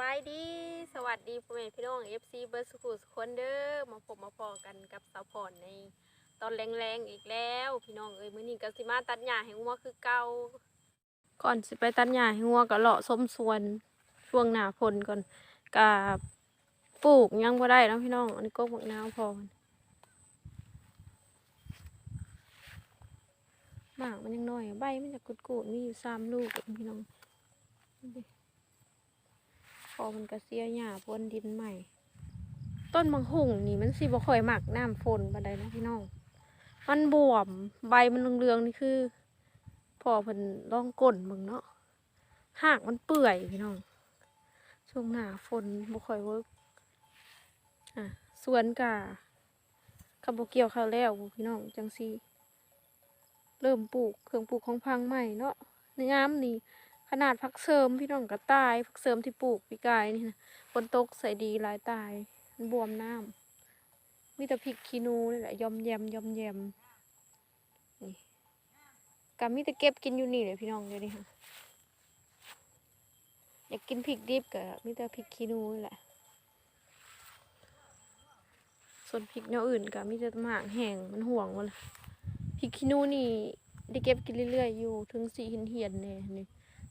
บายดี สวัสดีพ่อแม่พี่น้อง FC เบิร์สกูสคนเด้อมาพบมาพอกันกับสาวพรในตอนแรงๆอีกแล้ว พี่น้องเอ้ยมื้อนี้ก็สิมาตัดหญ้าให้งัวคือเก่าก่อนสิไปตัดหญ้าให้งัวก็เลาะส้มสวนช่วงหน้าฝนก่อนกับปลูกยังบ่ได้เนาะพี่น้องอันนี้ก็บักนาวพอหมากมันยังน้อยใบมันจะกุดๆมีอยู่สามลูกพี่น้องดูดิ พอมันก็เสียหญ้าพรวนดินใหม่ ต้นมังหุ่งนี่มันสิบ่ค่อยหมักน้ำฝนปานใดนะพี่น้อง มันบวมใบมันเหลืองๆนี่คือพอเพิ่นลองก้นมึงเนาะหากมันเปื่อยพี่น้องช่วงหน้าฝนบ่ค่อยเวิร์กอะสวนกะคำบ่เกี่ยวข้าวแล้วพี่น้องจังซีเริ่มปลูกเครื่องปลูกของพังใหม่เนาะในงามนี่ นาดพักเสริมพี่น้องก็ตายพักเสริมที่ปลูกปีกายนี่นะฝนตกใส่ดีหลายตายมันบวมน้ำมีแต่พริกขี้นูนี่แหละยอมแยมยอมแยมนี่ก็มีแต่เก็บกินอยู่นี่เลยพี่น้องเดี๋ยวนี้ค่ะอยากกินพริกดิบก็มีแต่พริกขี้นูนี่แหละส่วนพริกแนวอื่นก็มีแต่หมากแห้งมันห่วงมดเลยพริกขี้นูนี่ได้เก็บกินเรื่อยๆอยู่ถึงสีเหียนๆเนี่ยนี่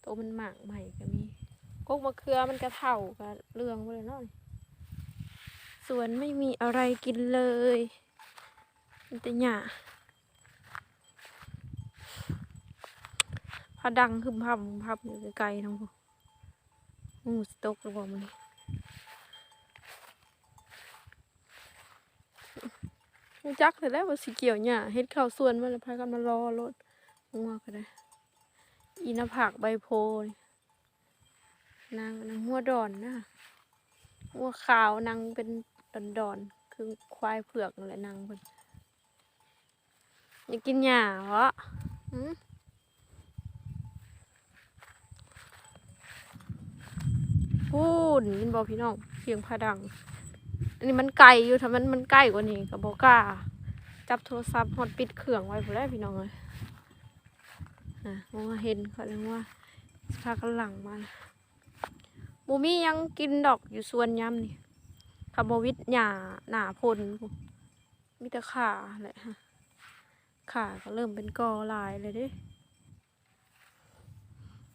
โตมันหมากใหม่ก็มีกกมะเขือมันกระเท่ากับเรื่องไปเลยเนาะสวนไม่มีอะไรกินเลยมันแต่หญ้าพาดังคึมพับพับอยู่ไกลๆทั้งพวกงูสตกหรือเปล่ามันจักเลยแล้วว่าสีเกี่ยวหญ้าเฮ็ดข้าวสวนมาแล้วพากันมารอรถงัวก็ได้ อีนาผักใบโพนนางนางหัวดอนนะหัวขาวนางเป็นดอนดอนคือควายเผือกนั่นแหละนางเพิ่นอยากกินหญ้าเหรอพูนยินบอกพี่น้องเสียงพาดัง อันนี้มันไกลอยู่ถ้ามันมันใกล้กว่านี้ก็บอกกล้าจับโทรศัพท์ฮอดปิดเครื่องไว้หมดแล้พี่น้องเลย อะว่าเห็นเขาเรียกว่าพากันหลังมาบูมี่ยังกินดอกอยู่ส่วนย่ำนี่คาร์บวิทหญ้าหนาพลพู้นมีแต่ขาแหละขาก็เริ่มเป็นกอลายเลยด้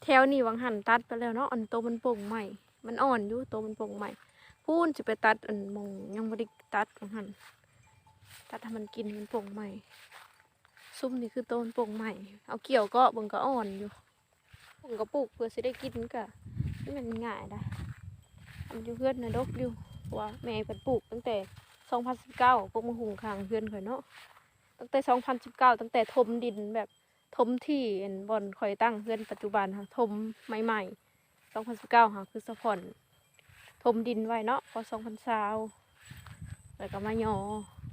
แถวนี้วังหันตัดไปแล้วเนาะอันโตมันโป่งใหม่ มันอ่อนอยู่โตมันโป่งใหม่พูนจะไปตัดอันมงยังไม่ได้ตัดวังหันตัดให้มันกินมันโป่งใหม่ ซุ่มนี่คือต้นโป่งใหม่ เอาเกี่ยวก็บิ่งก็อ่อนอยู่ผมก็ปลูกเพื่อสิได้กินกะนี่มันง่ายนะมันอยู่เพื่อนนะดกอยู่ว่าแม่เพิ่นปลูกตั้งแต่ 2019ปลูกมะฮุงข้างเพื่อนข่อยเนาะตั้งแต่ 2019 ตั้งแต่ถมดินแบบถมที่อันบอนข่อยตั้งเพื่อนปัจจุบันค่ะถมใหม่ๆ 2019ค่ะคือสะพอนถมดินไว้เนาะพอ2020แล้วก็มายอ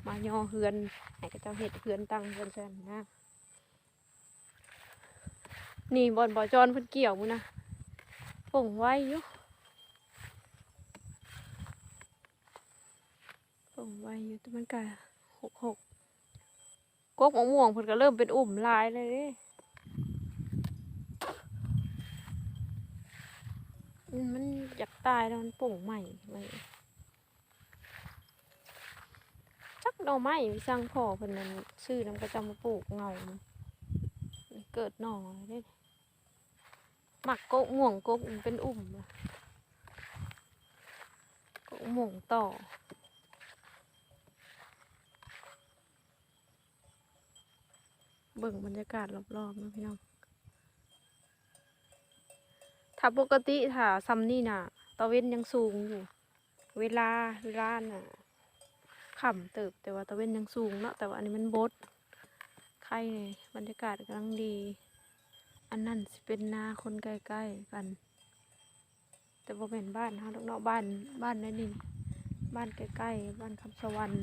มาย่อเฮือนให้กับเจ้าเห็ดเพื่อนตั้งเพื่อนเพื่นนะนี่บอนบอจอนเพิ่นเกี่ยวมุนะป่งไว้อยู่ป่งไว้อยู่แต่มันก็หกหกกกมะม่วงเพิ่นก็เริ่มเป็นอุ่มลายเลยด้อืมมันอยากตายแล้วมันป่งใหม่ใหม่ จัก หน่อไม้สร้างพ่อเพิ่นนั้นซื้อน้ำกระจำมาปลูกเงาเกิดหน่อเลยเด้หมักโกะม่วงโกะเป็นอุ่มโกะม่วงต่อเบิ่งบรรยากาศรอบๆนะพี่น้อง ถ้าปกติถ้าซัมนี่น่ะตะเว้นยังสูงอยู่ เวลาเวลาน่ะ ข่ำเติบแต่ว่าตะเว้นยังสูงเนาะแต่ว่าอันนี้มันบดไข่เนี่ยบรรยากาศกำลังดี อันนั้นสิเป็นนาคนใกล้ๆกัน แต่บ่เป็นบ้านฮาดอกเนาะบ้านบ้านนั่นนี่บ้านใกล้ๆบ้านคำสวรรค์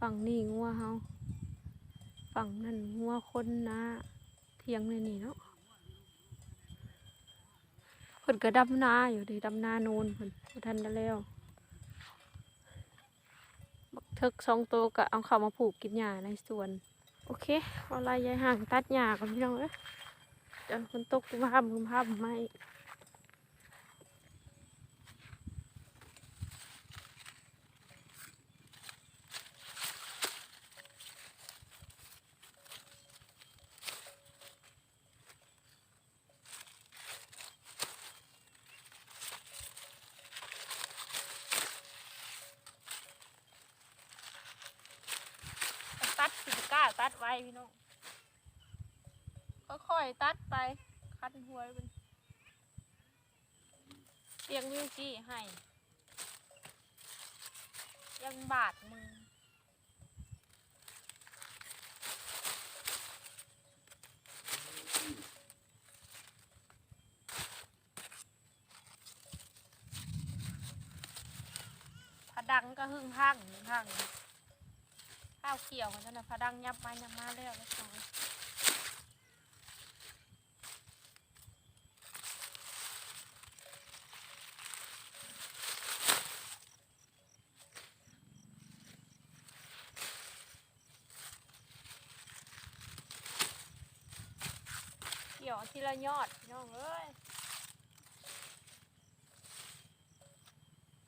ฝั่งนี่งัวเฮาฝั่งนั่นงัวคนนะเทียงในนี่เนาะ เพิ่นก็ดำนาอยู่ดีดำนานูนเพิ่นทันได้แล้วบักเทิกสองตัวก็เอาเข้ามาผูกกินหญ้าในสวน โอเคเอาลายยายห่างตัดหญ้าก่อนพี่น้องเอ้ยจนคนตกคุมพำคุมพำไม่ตัดสิบก้าตัดไว้พี่น้อง ค่ อยตัดไป คัดหัวมันเรียงวิวจี้ให้ยังบาดมือผดังก็หึ่งห้างหึ่งห้างข้าวเขียวมันนะผดังยับมายับมาแล้วแล้วสอง เกี่ยวที ละยอดพี่น้องเอ้ย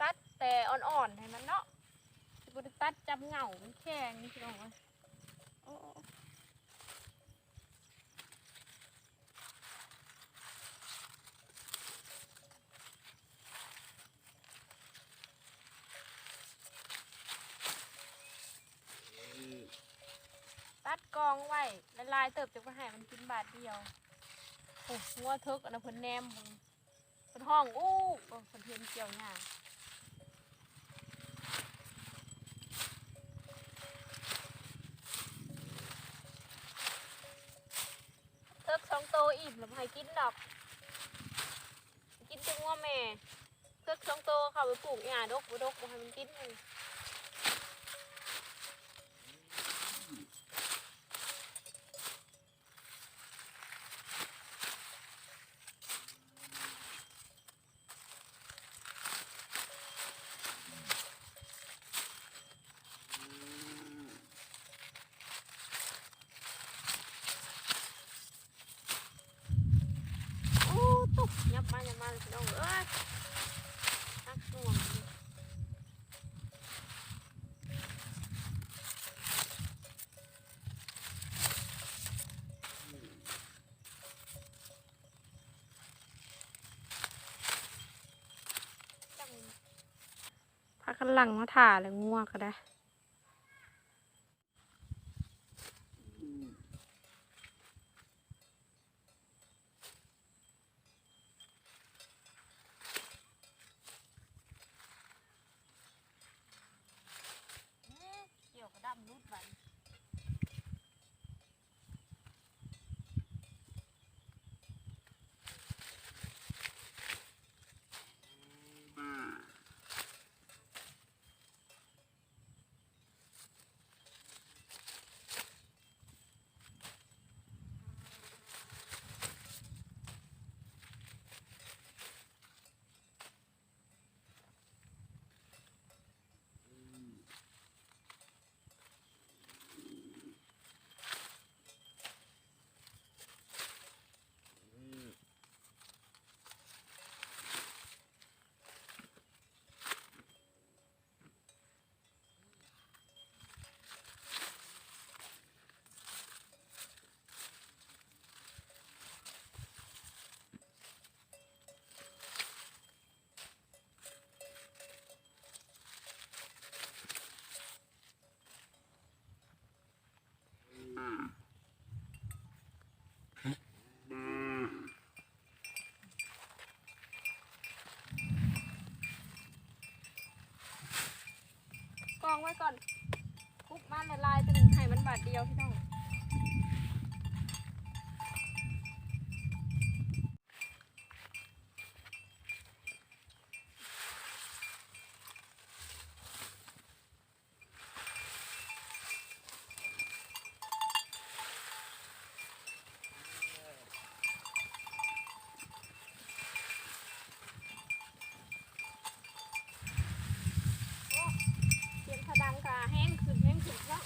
ตัดแต่อ่อนๆให้มันเนาะสิบุตัดจับเหงามันแข็งพี่น้องเอ้ยโอ้ตัดกองไว้ละลายเติบจากไปให้มันกินบาทเดียว โอ้งัวเทิกอันนั้นเพิ่นแนมเพิ่นห้องอู้เพิ่นเทียนเกี่ยวหญ้าเทิกสองโตอิ่มแล้วให้กินดอก กินแต่งัวแม่เทิกสองโตเข้าไปปลูกหญ้าดกบ่ดกบ่ให้มันกินเลย โอ้ตุกยับมายับมาเลยพี่น้องเอ้ยนักหน่วงดิจังพากันห ลังมาถ่าเลยง่วงก็ได้ เกี่ยวกระดำรุดไป ก่อนคลุกมันละลายจนให้มันบาดเดียวพี่น้องเสียงพะดังกาแห้งขึ้นแห้งขึ้นแล้ว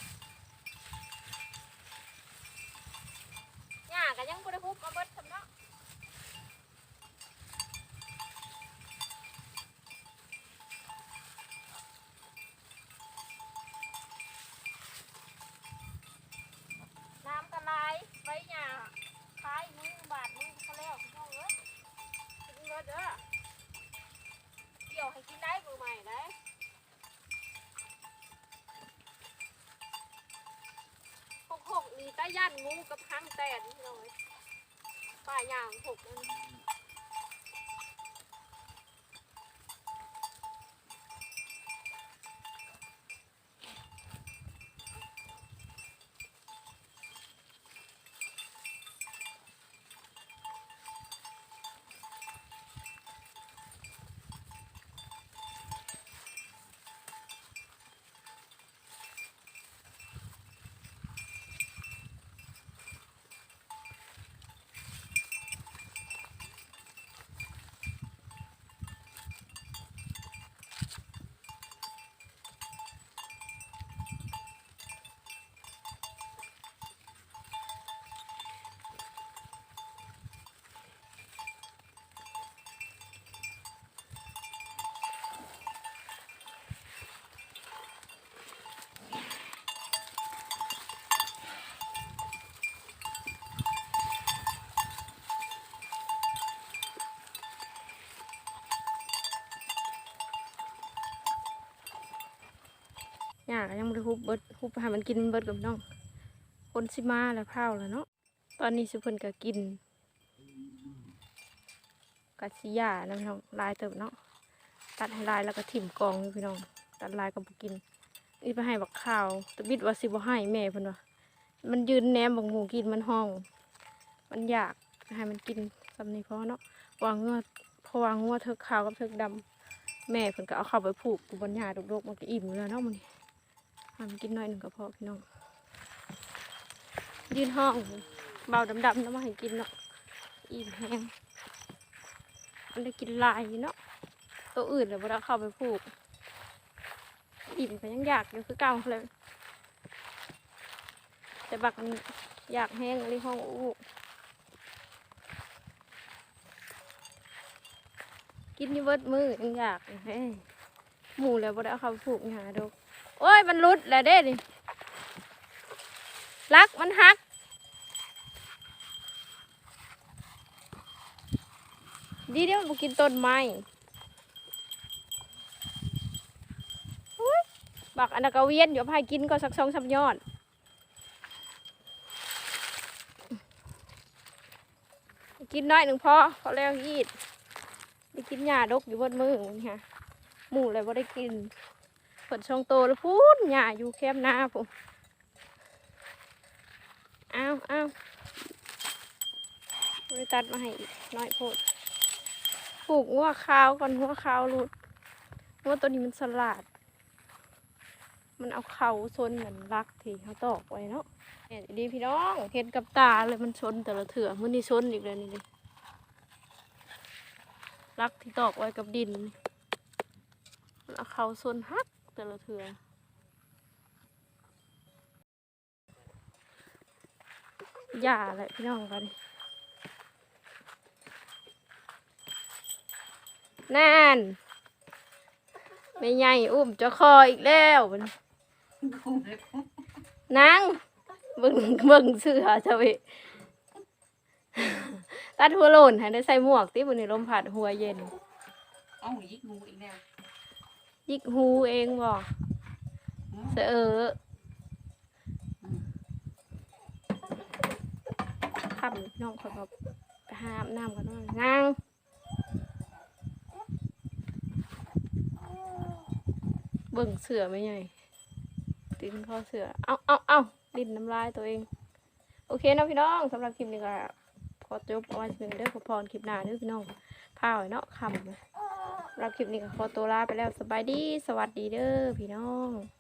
ย่านงูกับห้างแตนพี่น้องเอ้ยป่าหยางหกนั่น หยาก็ยังบ่ได้ฮุบเบิดฮุบให้มันกินเบิดกับน้อง คนสิมาแล้วพาแล้วเนาะตอนนี้สุเพิ่นก็กินกัสิยานะพี่น้องลายเติบเนาะตัดให้ลายแล้วก็ถิ่มกองอยู่พี่น้อง ตัดลายก็บ่กินนี่ไปให้บักข้าวตะบิดว่าสิบ่ให้แม่เพิ่นว่ามันยืนแหนมบักหมูกินมันห้อง มันอยากให้มันกินสำนี้พอเนาะวางเงือเพราะวางงัวเถิกขาวกับเถิกดำแม่เพิ่นก็เอาเข้าไปผูกกูบนหญ้าดกๆมันก็อิ่มแล้วเนาะมันนี่ หันกินหน่อยหนึ่งก็พอพี่น้องยืนห้องเบาดำๆแล้วมาให้กินเนาะอิ่มแห้งมันได้กินลายเนาะตัวอื่นเลยบ่ได้เอาเข้าไปผูกอิ่มก็ยังอยากอยู่คือเก่าเลยแต่บักมันอยากแห้งอะไรห้องอู้กินยี่เบิดมือยังอยากเฮ้หมูแล้วบ่ได้เอาเข้าไปผูกหาดู โอ้ย มันรุดแล้วเด้ดิลักมันหัก ดีเดียวมันกินต้นไม้บักอันนั้นก็เวียนเดี๋ยวพายกินก็สักสองสามยอดกินน้อยหนึ่งพอพอแล้วยีดได้กินหญ้าดกอยู่บนมือนี่ค่ะหมูเลยบ่ได้กิน ผลช่องโตแล้วพูดหญ้าอยู่แคบหน้าผมอ้าวอ้าวบริตัดมาให้อีกน้อยโพดปลูกงัวขาวก่อนงัวขาวหลุดงัวตัวนี้มันสลัด มันเอาเขาซนเหมือนรักที่เขาตอกไว้เนาะเนี่ยดีพี่น้องเห็นกับตาเลยมันชนแต่ละเถื่อมันนี่ชนอีกเลยนี่ดิรักที่ตอกไว้กับดินมันเอาเขาซนฮัก แต่ละเถื่อหย่าแหละพี่น้องกันนั่นไม่ใหญ่อุ้มจะคออีกแล้วมันนางเบิ่งเบิ่งเสือจะไปตัดหัวโลนให้ได้ใส่หมวกที่บนในลมพัดหัวเย็น เอาหยิกงูอีกแล้ว ยิกหูเองบ่เสอเอขับน้องเขาก็ไปหาอาบน้ำกันน่อยนางเบิ่งเสือไม่ใหญ่ตีนข้อเสือเอาเอาเอาดินน้ำลายตัวเอง โอเคนะพี่น้องสำหรับคลิปนี้ก็ขอจบเอาไว้เพียงเด้อขอพรคลิปหน้าเด้อพี่น้องพาไว้เนาะคำ รับคลิปนี้ก็ขอตัวลาไปแล้วสบายดี สวัสดีเด้อพี่น้อง